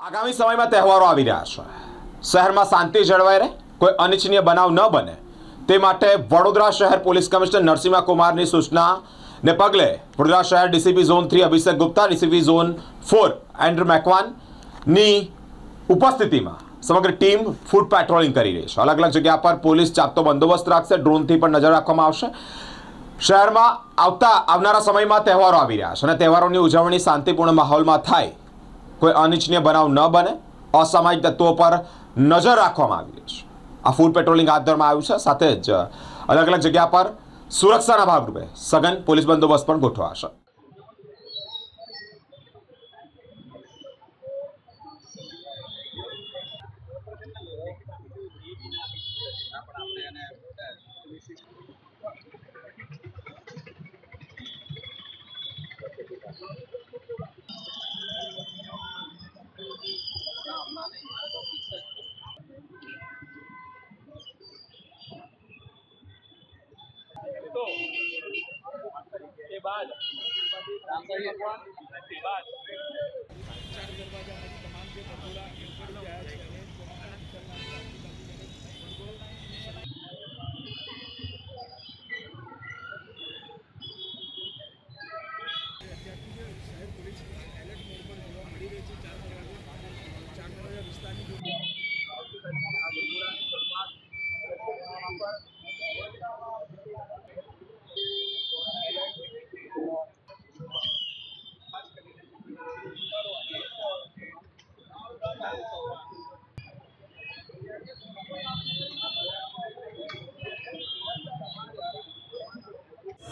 આગામી સમયમાં તહેવારો આવી રહ્યા છે. શહેરમાં શાંતિ જળવાઈ રહે, કોઈ અનિચ્છનીય બનાવ ન બને. તે માટે વડોદરા શહેર પોલીસ કમિશનર નરસિંહા કુમારની સૂચનાને પગલે વડોદરા શહેર DCP zone three Abhishek Gupta, DCP zone four Andrew મેકવાનની ઉપસ્થિતિમાં સમગ્ર ટીમ ફૂડ પેટ્રોલિંગ કરી રહી છે. અલગ અલગ જગ્યા પર પોલીસ ચાપતો બંદોબસ્ત રાખશે, ડ્રોનથી પણ નજર રાખવામાં આવશે. શહેરમાં આવતા, આવનારા સમયમાં તહેવારો આવી રહ્યા છે અને તહેવારોની ઉજવણી શાંતિપૂર્ણ માહોલમાં થાય કોઈ અનિચ્છનીય બનાવ ન બને અસામાજિક તત્વો પર નજર રાખવામાં આવી રહી છે. આ ફૂડ પેટ્રોલિંગ હાથ ધરવામાં આવ્યું છે, સાથે જ અલગ અલગ જગ્યા પર સુરક્ષાના ભાગરૂપે સઘન પોલીસ બંદોબસ્ત પણ ગોઠવાશે. તો એ બાદ રામદાસ ભગવાન એ બાદ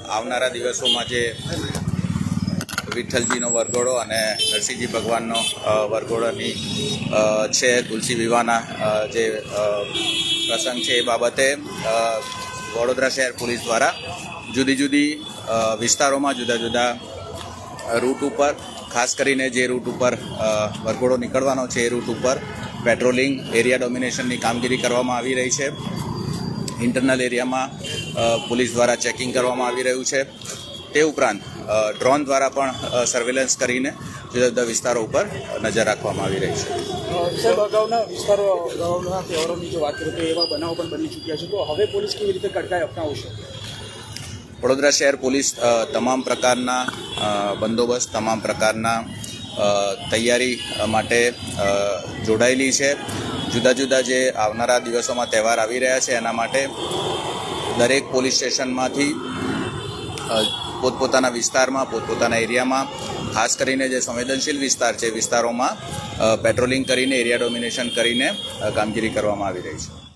આવનારા દિવસોમાં જે વિઠ્ઠલજીનો વરઘોડો અને નરસિંહજી ભગવાનનો વરઘોડોની છે, તુલસી વિવાહના જે પ્રસંગ છે એ બાબતે વડોદરા શહેર પોલીસ દ્વારા જુદી જુદી વિસ્તારોમાં જુદા જુદા રૂટ ઉપર, ખાસ કરીને જે રૂટ ઉપર વરઘોડો નીકળવાનો છે એ રૂટ ઉપર પેટ્રોલિંગ એરિયા ડોમિનેશનની કામગીરી કરવામાં આવી રહી છે. ઇન્ટરનલ એરિયામાં પોલીસ દ્વારા ચેકિંગ કરવામાં આવી રહ્યું છે. તે ઉપરાંત ડ્રોન દ્વારા પણ સર્વેલન્સ કરીને જુદા જુદા વિસ્તારો ઉપર નજર રાખવામાં આવી રહી છે. સાહેબ અગાઉના વિસ્તારો અગાઉના તહેવારોની જો વાત કરીએ તો એવા બનાવો પણ બની ચૂક્યા છે. તો હવે પોલીસ કેવી રીતે કડકાઈ અપનાવશે? વડોદરા શહેર પોલીસ તમામ પ્રકારના બંદોબસ્ત તમામ પ્રકારના તૈયારી માટે જોડાયેલી છે. જુદા જુદા જે આવનારા દિવસોમાં તહેવાર આવી રહ્યા છે એના માટે દરેક પોલીસ સ્ટેશનમાંથી પોતપોતાના વિસ્તારમાં, પોતપોતાના એરિયામાં, ખાસ કરીને જે સંવેદનશીલ વિસ્તાર છે, વિસ્તારોમાં પેટ્રોલિંગ કરીને, એરિયા ડોમિનેશન કરીને કામગીરી કરવામાં આવી રહી છે.